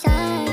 ฉั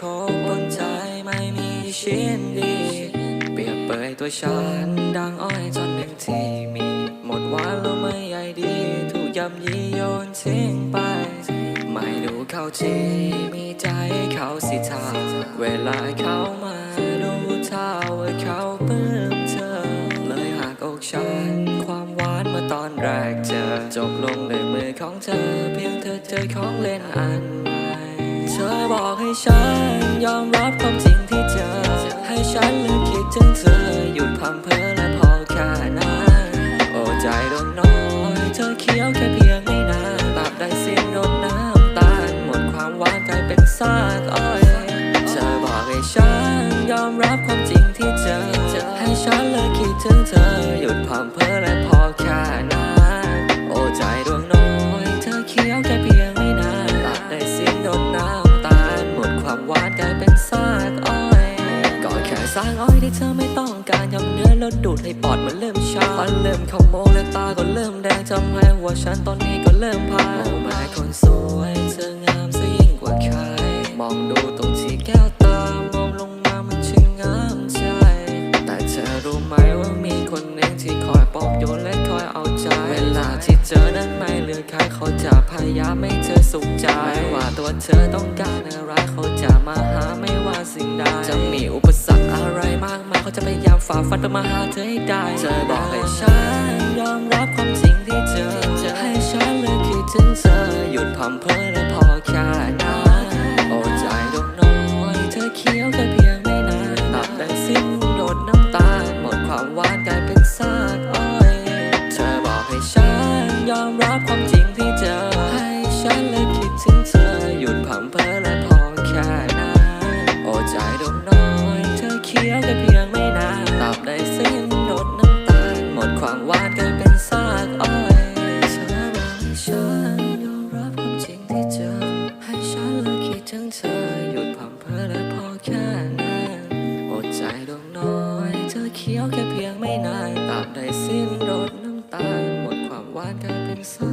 ที่คบบนใจไม่มีชิ้นดี เปรียบเปยตัวฉันดังอ้อยจนหนึ่งที่มี หมดหวานแล้วไม่ใยดี ถูกยำยีโยนทิ้งไป ไม่ดูเขาทีมีใจเขาสิทาเวลาเขามาดูท่าว่าเขาเปลื้มเธอ เลยหักอกฉัน ความหวานเมื่อตอนแรกเจอจบลงด้วยมือของเธอ เพียงเธอเจอของเล่นอันใหม่ ธอบอกให้ฉัน ยอมรับความจริงที่เจอ ให้ฉันเลิกคิดถึงเธอ หยุดพำเพ้อและพอแค่นั้นโอ้ใจดวงน้อยเธอเคี้ยวแค่เพียงไม่นานตราบใดสิ้นรดน้ำตาล หมดความหวานกลายเป็นซากอ้อย เธอบอกให้ฉัน ยอมรับความจริงที่เจอ ให้ฉันเลิกคิดถึงเธอ หยุดพำเพ้อและ ที่เธอไม่ต้องการยำเนื้อแล้วดูดให้ปอดมันเริ่มชาฟันเริ่มขโมงและตาก็เริ่มแดงทำให้หัวฉันตอนนี้ก็เริ่มพายโอ้แม่คนสวยเธองามซะยิ่งกว่าใคร มองดูตรงที่แก้วตามองลงมามันช่างงามใจแต่เธอรู้ไหมว่ามีคนหนึ่งที่คอยปลอบโยนและคอยเอาใจ เวลาที่เจอนั้นไม่เหลือใครเขาจะพยายามให้เธอสุขใจไม่ว่าตัวเธอต้องการอะไรเขาจะมาหาไม่ว่าสิ่งใดจะมีอุปสรรค ไรมากมายเขาจะพยายามฝ่าฟันเมาหาเธอให้ได้ เธอบอกให้ฉันยอมรับความจริงที่เจอ ให้ฉันเลยคิดถึงเธอ หยุดพัมเพ้อและพอแค่นั้นโอ้ใจดวงน้อยเธอเคี้ยวแค่เพียงไม่นานตับได้สิ้นโดดน้ำตา หมดความหวานกลายเป็นซากอ้อย เธอบอกให้ฉันยอมรับความจริงที่เจอ ให้ฉันเลย ความหวานกลายเป็นซากอ้อยฉันบอกให้ฉันยอมรับความจริงที่เจอ ให้ฉันเลิกคิดถึงเธอ หยุดพัมเพ้อและพอแค่นั้นอดใจดวงน้อย เธอเคี้ยวแค่เพียงไม่นานตามได้สิ้นรดน้ำตาหมดความหวานกลายเป็นซาก